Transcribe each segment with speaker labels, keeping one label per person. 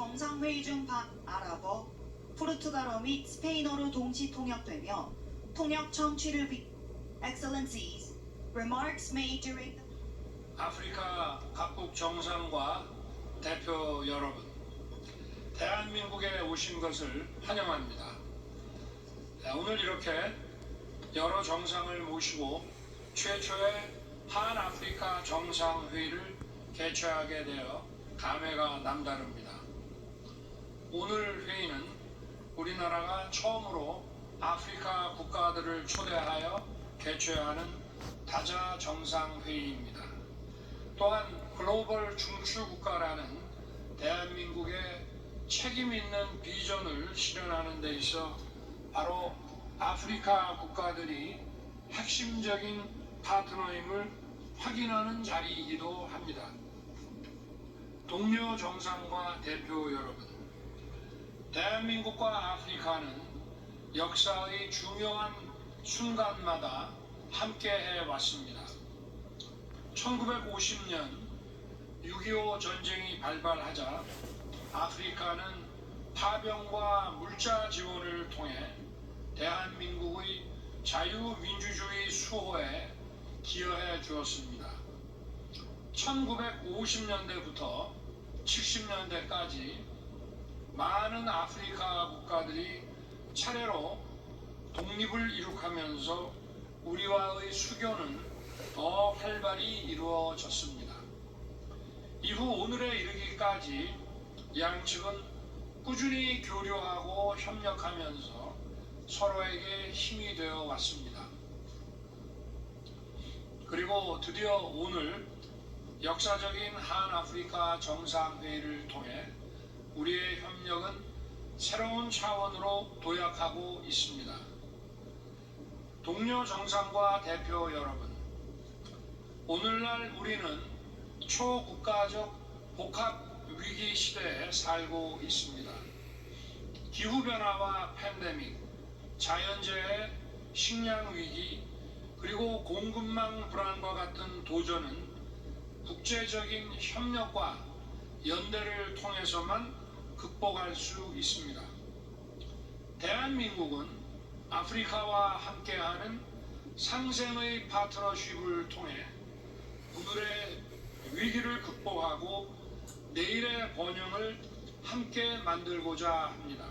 Speaker 1: 정상회의 중 아랍어, 포르투갈어 및 스페인어로 동시 통역되며 통역 청취를 위 Excellencies, remarks made during
Speaker 2: 아프리카 각국 정상과 대표 여러분, 대한민국에 오신 것을 환영합니다. 네, 오늘 이렇게 여러 정상을 모시고 최초의 한아프리카 정상회의를 개최하게 되어 감회가 남다릅니다. 오늘 회의는 우리나라가 처음으로 아프리카 국가들을 초대하여 개최하는 다자 정상회의입니다. 또한 글로벌 중추 국가라는 대한민국의 책임 있는 비전을 실현하는 데 있어 바로 아프리카 국가들이 핵심적인 파트너임을 확인하는 자리이기도 합니다. 동료 정상과 대표 여러분, 대한민국과 아프리카는 역사의 중요한 순간마다 함께해 왔습니다. 1950년 6.25 전쟁이 발발하자 아프리카는 파병과 물자 지원을 통해 대한민국의 자유민주주의 수호에 기여해 주었습니다. 1950년대부터 70년대까지 많은 아프리카 국가들이 차례로 독립을 이룩하면서 우리와의 수교는 더 활발히 이루어졌습니다. 이후 오늘에 이르기까지 양측은 꾸준히 교류하고 협력하면서 서로에게 힘이 되어 왔습니다. 그리고 드디어 오늘 역사적인 한 아프리카 정상회의를 통해 우리의 협력은 새로운 차원으로 도약하고 있습니다. 동료 정상과 대표 여러분, 오늘날 우리는 초국가적 복합 위기 시대에 살고 있습니다. 기후변화와 팬데믹, 자연재해, 식량 위기, 그리고 공급망 불안과 같은 도전은 국제적인 협력과 연대를 통해서만 극복할 수 있습니다. 대한민국은 아프리카와 함께하는 상생의 파트너십을 통해 오늘의 위기를 극복하고 내일의 번영을 함께 만들고자 합니다.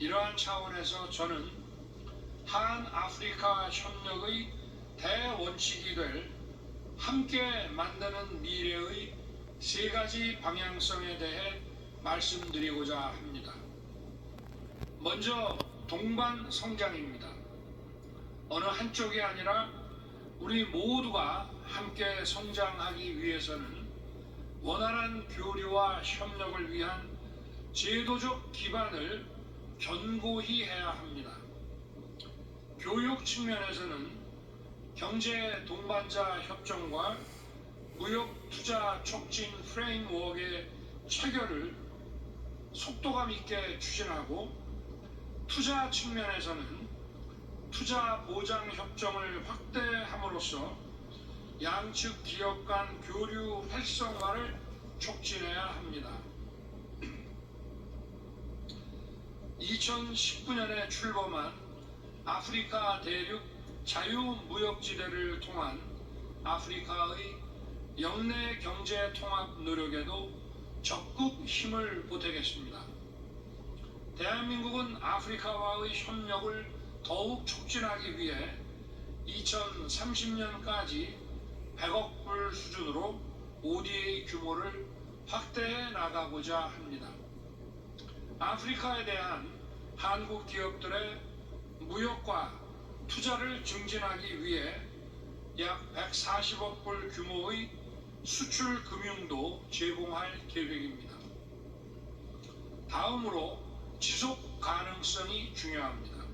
Speaker 2: 이러한 차원에서 저는 한 아프리카 협력의 대원칙이 될 함께 만드는 미래의 세 가지 방향성에 대해 말씀드리고자 합니다. 먼저 동반 성장입니다. 어느 한쪽이 아니라 우리 모두가 함께 성장하기 위해서는 원활한 교류와 협력을 위한 제도적 기반을 견고히 해야 합니다. 교육 측면에서는 경제 동반자 협정과 무역 투자 촉진 프레임워크의 체결을 속도감 있게 추진하고 투자 측면에서는 투자 보장 협정을 확대함으로써 양측 기업 간 교류 활성화를 촉진해야 합니다. 2019년에 출범한 아프리카 대륙 자유무역지대를 통한 아프리카의 영내 경제 통합 노력에도 적극 힘을 보태겠습니다. 대한민국은 아프리카와의 협력을 더욱 촉진하기 위해 2030년까지 100억 불 수준으로 ODA 규모를 확대해 나가고자 합니다. 아프리카에 대한 한국 기업들의 무역과 투자를 증진하기 위해 약 140억 불 규모의 수출 금융도 제공할 계획입니다. 다음으로 지속 가능성이 중요합니다.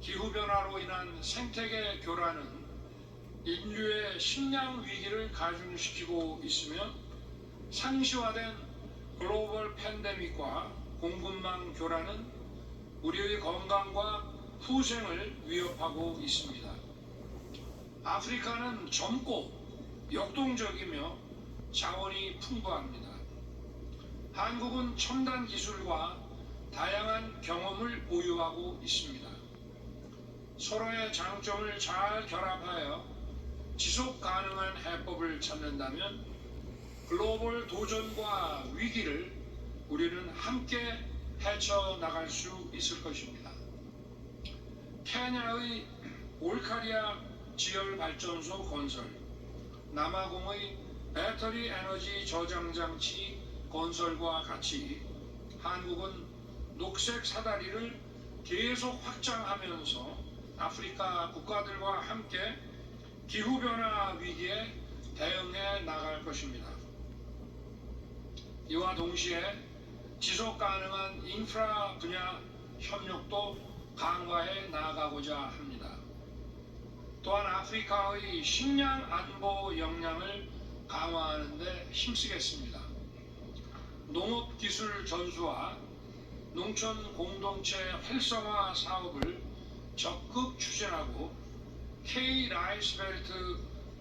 Speaker 2: 기후변화로 인한 생태계 교란은 인류의 식량 위기를 가중시키고 있으며 상시화된 글로벌 팬데믹과 공급망 교란은 우리의 건강과 후생을 위협하고 있습니다. 아프리카는 젊고 역동적이며 자원이 풍부합니다. 한국은 첨단 기술과 다양한 경험을 보유하고 있습니다. 서로의 장점을 잘 결합하여 지속 가능한 해법을 찾는다면 글로벌 도전과 위기를 우리는 함께 헤쳐나갈 수 있을 것입니다. 케냐의 올카리아 지열 발전소 건설, 남아공의 배터리 에너지 저장 장치 건설과 같이 한국은 녹색 사다리를 계속 확장하면서 아프리카 국가들과 함께 기후변화 위기에 대응해 나갈 것입니다. 이와 동시에 지속 가능한 인프라 분야 협력도 강화해 나가고자 합니다. 또한 아프리카의 식량 안보 역량을 강화하는 데 힘쓰겠습니다. 농업 기술 전수와 농촌 공동체 활성화 사업을 적극 추진하고 K 라이스벨트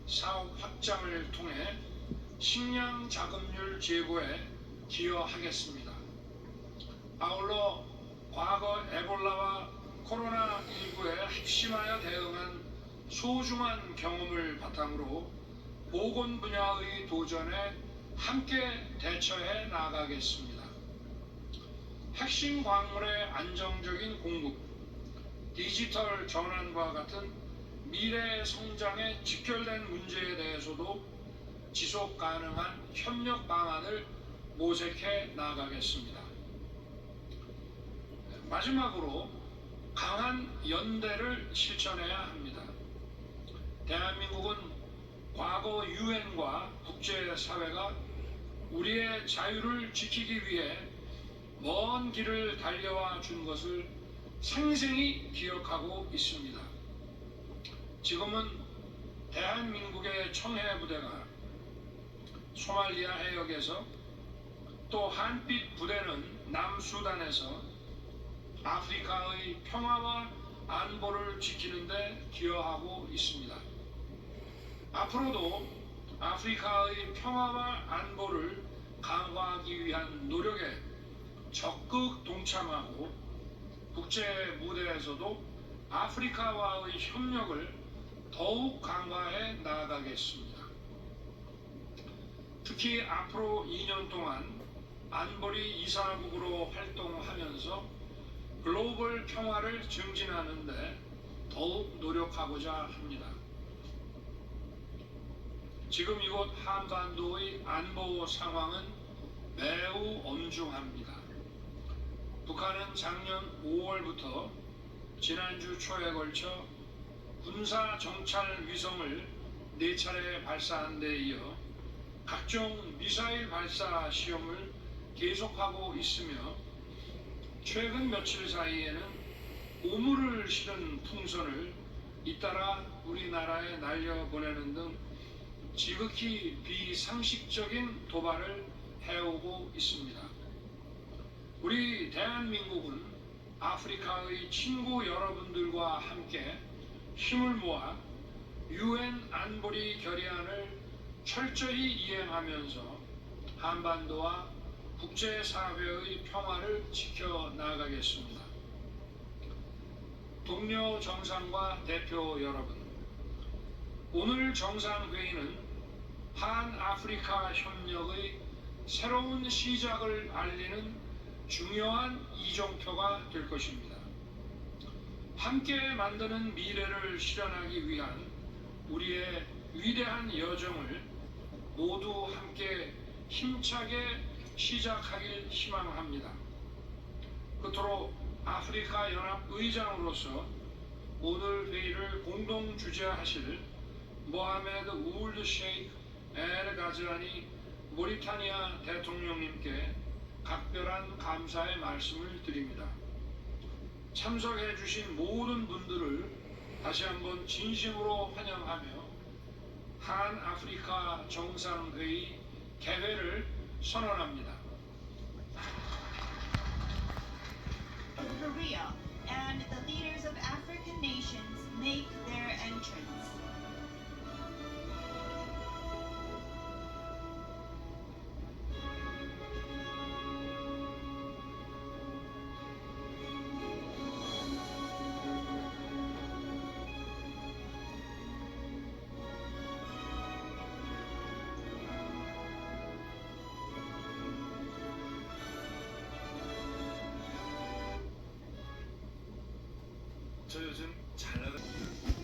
Speaker 2: 사업 확장을 통해 식량 자급률 제고에 기여하겠습니다. 아울러 과거 에볼라와 코로나19에 핵심하여 대응한 소중한 경험을 바탕으로 보건 분야의 도전에 함께 대처해 나가겠습니다. 핵심 광물의 안정적인 공급, 디지털 전환과 같은 미래 성장에 직결된 문제에 대해서도 지속 가능한 협력 방안을 모색해 나가겠습니다. 마지막으로 강한 연대를 실천해야 합니다. 대한민국은 과거 유엔과 국제사회가 우리의 자유를 지키기 위해 먼 길을 달려와 준 것을 생생히 기억하고 있습니다. 지금은 대한민국의 청해 부대가 소말리아 해역에서 또 한빛 부대는 남수단에서 아프리카의 평화와 안보를 지키는데 기여하고 있습니다. 앞으로도 아프리카의 평화와 안보를 강화하기 위한 노력에 적극 동참하고 국제 무대에서도 아프리카와의 협력을 더욱 강화해 나아가겠습니다. 특히 앞으로 2년 동안 안보리 이사국으로 활동하면서 글로벌 평화를 증진하는데 더욱 노력하고자 합니다. 지금 이곳 한반도의 안보 상황은 매우 엄중합니다. 북한은 작년 5월부터 지난주 초에 걸쳐 군사 정찰 위성을 네 차례 발사한 데 이어 각종 미사일 발사 시험을 계속하고 있으며 최근 며칠 사이에는 오물을 실은 풍선을 잇따라 우리나라에 날려보내는 등 지극히 비상식적인 도발을 해오고 있습니다. 우리 대한민국은 아프리카의 친구 여러분들과 함께 힘을 모아 유엔 안보리 결의안을 철저히 이행하면서 한반도와 국제사회의 평화를 지켜나가겠습니다. 동료 정상과 대표 여러분, 오늘 정상회의는 한아프리카 협력의 새로운 시작을 알리는 중요한 이정표가 될 것입니다. 함께 만드는 미래를 실현하기 위한 우리의 위대한 여정을 모두 함께 힘차게 시작하길 희망합니다. 끝으로 아프리카 연합 의장으로서 오늘 회의를 공동 주재하실 모하메드 울드 셰이크 엘 가즈라니 모리타니아 대통령님께 각별한 감사의 말씀을 드립니다. 참석해 주신 모든 분들을 다시 한번 진심으로 환영하며 한 아프리카 정상회의 개회를 선언합니다.
Speaker 1: Korea and the leaders of African nations make their entrance.
Speaker 3: 요즘? 잘 나가